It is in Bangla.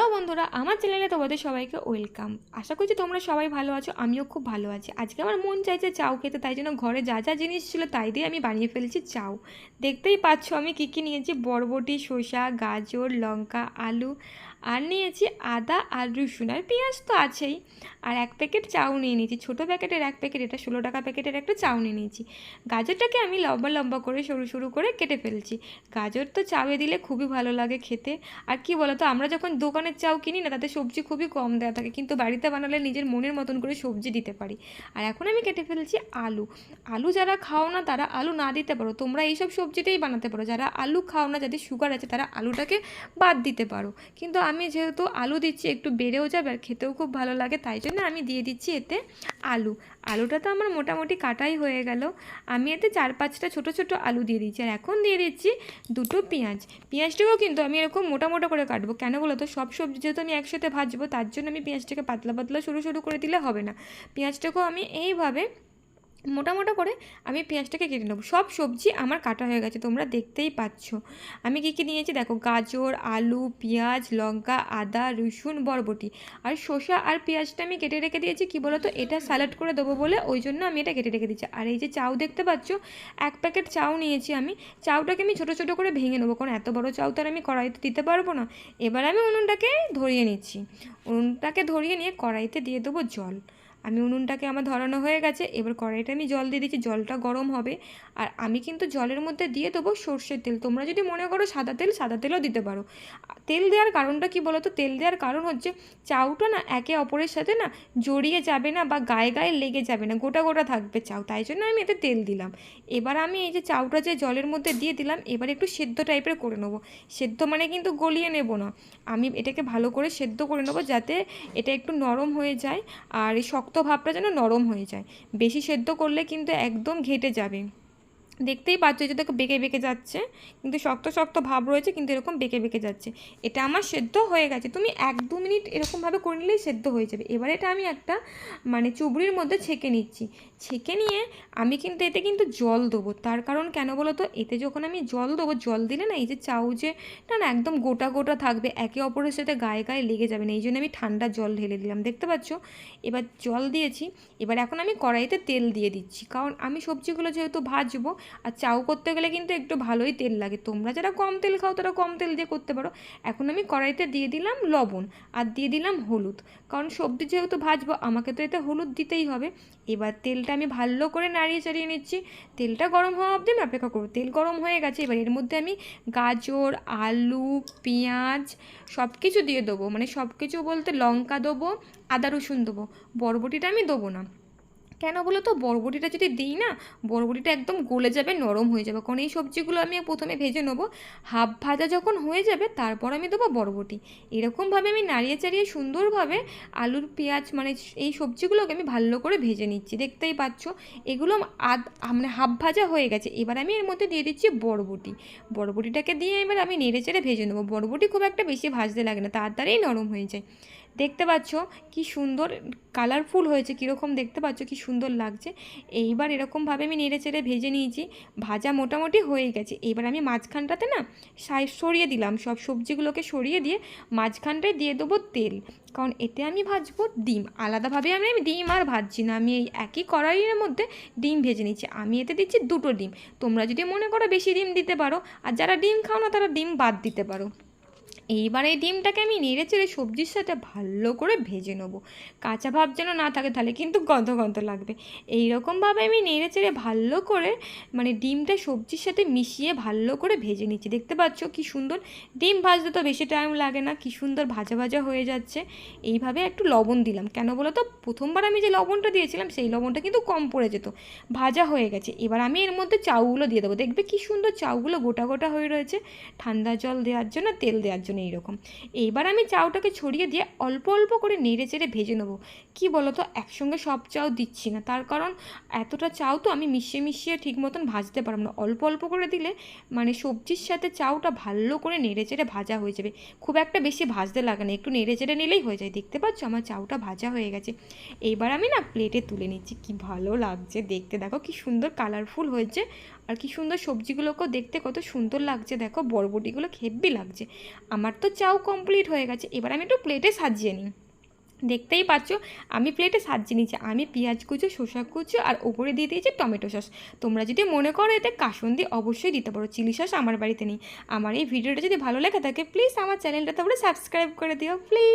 তো বন্ধুরা, আমার চ্যানেলে তোমাদের সবাইকে ওয়েলকাম। আশা করছি তোমরা সবাই ভালো আছো, আমিও খুব ভালো আছি। আজকে আমার মন চাইছে চাউ খেতে, তাই জন্য ঘরে যা যা জিনিস ছিল তাই দিয়ে আমি বানিয়ে ফেলেছি চাউ দেখতেই পাচ্ছ আমি কী কী নিয়েছি? বরবটি, শসা, গাজর, লঙ্কা, আলু। আর নিয়েছি আদা আর রসুন, আর পেঁয়াজ তো আছেই। আর এক প্যাকেট চাউ নিয়ে নিয়েছি, ছোটো প্যাকেটের এক প্যাকেট, এটা ষোলো টাকা প্যাকেটের একটা চাউ নিয়ে নিয়েছি। গাজরটাকে আমি লম্বা লম্বা করে সরু সরু করে কেটে ফেলছি। গাজর তো চাউয়ে দিলে খুবই ভালো লাগে খেতে। আর কি বলতো, আমরা যখন দোকানের চাউ কিনি না, তাতে সবজি খুবই কম দেওয়া থাকে, কিন্তু বাড়িতে বানালে নিজের মনের মতন করে সবজি দিতে পারি। আর এখন আমি কেটে ফেলছি আলু। আলু যারা খাও না, তারা আলু না দিতে পারো। তোমরা এইসব সবজিটাই বানাতে পারো। যারা আলু খাও না, যাদের সুগার আছে, তারা আলুটাকে বাদ দিতে পারো। কিন্তু আমি যেহেতু আলু দিচ্ছি, একটু বেড়েও যাবে আর খেতেও খুব ভালো লাগে, তাই জন্য আমি দিয়ে দিচ্ছি এতে আলু। আলুটা তো আমার মোটামুটি কাটাই হয়ে গেল। আমি এতে চার পাঁচটা ছোট ছোট আলু দিয়ে দিচ্ছি। আর এখন দিয়ে দিচ্ছি দুটো পেঁয়াজ। পেঁয়াজটাকেও কিন্তু আমি এরকম মোটা মোটা করে কাটবো। কেন বলো তো? সব সবজি যেহেতু আমি একসাথে ভাজবো, তার জন্য আমি পেঁয়াজটাকে পাতলা পাতলা সরু সরু করে দিলে হবে না। পেঁয়াজটাকেও আমি এইভাবে মোটা মোটা করে আমি পেঁয়াজটাকে কেটে নেব। সব সবজি আমার কাটা হয়ে গেছে, তোমরা দেখতেই পাচ্ছ। আমি কী কী নিয়েছি দেখো, গাজর, আলু, পেঁয়াজ, লঙ্কা, আদা, রসুন, বরবটি। আর শসা আর পেঁয়াজটা আমি কেটে রেখে দিয়েছি, কী বলো তো এটা স্যালাড করে দেবো বলে ওই জন্য আমি এটা কেটে রেখে দিয়েছি। আর এই যে চাউ দেখতে পাচ্ছ, এক প্যাকেট চাউ নিয়েছি আমি। চাউটাকে আমি ছোটো ছোটো করে ভেঙে নেব, কারণ এত বড় চাউ তো আর আমি কড়াইতে দিতে পারব না। এবার আমি উনুনটাকে ধরিয়ে নিচ্ছি। উনুনটাকে ধরিয়ে নিয়ে কড়াইতে দিয়ে দেবো জল। আমি উনুনটাকে আমার ধরানো হয়ে গেছে, এবার কড়াইটা আমি জল দিয়ে দিচ্ছি, জলটা গরম হবে। আর আমি কিন্তু জলের মধ্যে দিয়ে দেবো সর্ষের তেল। তোমরা যদি মনে করো সাদা তেল, সাদা তেলও দিতে পারো। তেল দেওয়ার কারণটা কি বলো তো তেল দেওয়ার কারণ হচ্ছে চাউটা না একে অপরের সাথে না জড়িয়ে যাবে না বা গায়ে গায়ে লেগে যাবে না, গোটা গোটা থাকবে চাউ। তাই জন্য আমি এতে তেল দিলাম। এবার আমি এই যে চাউটা যে জলের মধ্যে দিয়ে দিলাম, এবার একটু সেদ্ধ টাইপের করে নেব। সেদ্ধ মানে কিন্তু গলিয়ে নেব না। আমি এটাকে ভালো করে সেদ্ধ করে নেব যাতে এটা একটু নরম হয়ে যায়। আর এই শক্ত ভাবটা যেন নরম হয়ে যায়। বেশি সেদ্ধ করলে কিন্তু একদম ঘেটে যাবে। দেখতেই পাচ্ছ যে দেখো বেঁকে বেঁকে যাচ্ছে। কিন্তু শক্ত শক্ত ভাব রয়েছে, কিন্তু এরকম বেঁকে বেঁকে যাচ্ছে। এটা আমার সেদ্ধ হয়ে গেছে। তুমি এক দু মিনিট এরকমভাবে করে নিলেই সেদ্ধ হয়ে যাবে। এবার এটা আমি একটা মানে চুবড়ির মধ্যে ছেঁকে নিচ্ছি। ছেঁকে নিয়ে আমি কিন্তু এতে কিন্তু জল দেবো। তার কারণ কেন বলো তো? এতে যখন আমি জল দেবো, জল দিলে না এই যে চাউ যে, না না, একদম গোটা গোটা থাকবে, একে অপরের সাথে গায়ে গায়ে লেগে যাবে না। এই জন্য আমি ঠান্ডা জল ঢেলে দিলাম। দেখতে পাচ্ছ? এবার জল দিয়েছি। এবার এখন আমি কড়াইতে তেল দিয়ে দিচ্ছি। কারণ আমি সবজিগুলো যেহেতু ভাজবো আর চাউ করতে গেলে কিন্তু একটু ভালোই তেল লাগে। তোমরা যারা কম তেল খাও, তারা কম তেল দিয়ে করতে পারো। এখন আমি কড়াইতে দিয়ে দিলাম লবণ আর দিয়ে দিলাম হলুদ। কারণ সবজি যেহেতু ভাজবো, আমাকে তো এতে হলুদ দিতেই হবে। এবার তেলটা আমি ভালো করে নাড়িয়ে চাড়িয়ে নিচ্ছি। তেলটা গরম হওয়া অবধি আমি অপেক্ষা করব। তেল গরম হয়ে গেছে, এবার এর মধ্যে আমি গাজর, আলু, পেঁয়াজ সব কিছু দিয়ে দেবো। মানে সব কিছু বলতে লঙ্কা দেবো, আদা রসুন দেবো। বরবটিটা আমি দেবো না। কেন বলো তো? বরবটিটা যদি দিই না, বরবটিটা একদম গলে যাবে, নরম হয়ে যাবে। কারণ এই সবজিগুলো আমি প্রথমে ভেজে নেব। হাফ ভাজা যখন হয়ে যাবে, তারপর আমি দেবো বরবটি। এরকমভাবে আমি নাড়িয়ে চাড়িয়ে সুন্দরভাবে আলুর পেঁয়াজ মানে এই সবজিগুলোকে আমি ভালো করে ভেজে নিচ্ছি। দেখতেই পাচ্ছ, এগুলো আদ মানে হাফ ভাজা হয়ে গেছে। এবার আমি এর মধ্যে দিয়ে দিচ্ছি বরবটি। বরবটিটাকে দিয়ে এবার আমি নেড়ে চেড়ে ভেজে নেব। বরবটি খুব একটা বেশি ভাজতে লাগে না তাড়াতাড়ি নরম হয়ে যায়। দেখতে পাচ্ছ কি সুন্দর কালারফুল হয়েছে, কীরকম দেখতে পাচ্ছ কি সুন্দর লাগছে। এইবার এরকমভাবে আমি নেড়ে চেড়ে ভেজে নিয়েছি, ভাজা মোটামুটি হয়ে গেছে। এবার আমি মাঝখানটাতে না সাই, সরিয়ে দিলাম, সব সবজিগুলোকে সরিয়ে দিয়ে মাঝখানটায় দিয়ে দেবো তেল। কারণ এতে আমি ভাজবো ডিম, আলাদাভাবে আমি আমি ডিম আর ভাজছি না, আমি এই একই কড়াইয়ের মধ্যে ডিম ভেজে নিচ্ছি। আমি এতে দিচ্ছি দুটো ডিম, তোমরা যদি মনে করো বেশি ডিম দিতে পারো, আর যারা ডিম খাও না তারা ডিম বাদ দিতে পারো। এইবার এই ডিমটাকে আমি নেড়ে চেড়ে সবজির সাথে ভালো করে ভেজে নেব। কাঁচা ভাব যেন না থাকে, তাহলে কিন্তু গন্ধ গন্ধ লাগবে। এই এইরকমভাবে আমি নেড়ে চেড়ে ভালো করে মানে ডিমটা সবজির সাথে মিশিয়ে ভালো করে ভেজে নিচ্ছি। দেখতে পাচ্ছ কি সুন্দর ডিম ভাজতে তো বেশি টাইম লাগে না, কি সুন্দর ভাজা ভাজা হয়ে যাচ্ছে। এইভাবে একটু লবণ দিলাম। কেন বলো তো? প্রথমবার আমি যে লবণটা দিয়েছিলাম, সেই লবণটা কিন্তু কম পড়ে যেত। ভাজা হয়ে গেছে। এবার আমি এর মধ্যে চাউগুলো দিয়ে দেবো। দেখবে কি সুন্দর চাউগুলো গোটা গোটা হয়ে রয়েছে। ঠান্ডা জল দেওয়ার জন্য, তেল দেওয়ার জন্য। এইরকম এইবার আমি চাউটাকে ছড়িয়ে দিয়ে অল্প অল্প করে নেড়ে চেড়ে ভেজে নেব। কি বলো তো একসঙ্গে সব চাউ দিচ্ছি না। তার কারণ এতটা চাউ তো আমি মিশিয়ে মিশিয়ে ঠিক মতন ভাজতে পারব না। অল্প অল্প করে দিলে মানে সবজির সাথে চাউটা ভালো করে নেড়ে চেড়ে ভাজা হয়ে যাবে। খুব একটা বেশি ভাজতে লাগে না। একটু নেড়ে চেড়ে নিলেই হয়ে যায়। দেখতে পাচ্ছ আমার চাউটা ভাজা হয়ে গেছে। এইবার আমি না প্লেটে তুলে নিচ্ছি। কি ভালো লাগছে দেখতে। দেখো কি সুন্দর কালারফুল হয়েছে। আর কি সুন্দর সবজিগুলোকেও দেখতে কত সুন্দর লাগছে। দেখো, বরবটিগুলো খেব্বি লাগছে। আমার তো চাও কমপ্লিট হয়ে গেছে। এবার আমি একটু প্লেটে সাজিয়ে নিই। দেখতেই পাচ্ছ, আমি প্লেটে সাজিয়ে নিয়েছি। আমি পেঁয়াজ কুচো, শসা কুচো আর ওপরে দিয়ে দিয়েছি টমেটো সস। তোমরা যদি মনে করো এতে কাসুন্দি অবশ্যই দিতে পারো। চিলি সস আমার বাড়িতে নেই। আমার এই ভিডিওটা যদি ভালো লেগে থাকে প্লিজ আমার চ্যানেলটা তোমরা সাবস্ক্রাইব করে দিও প্লিজ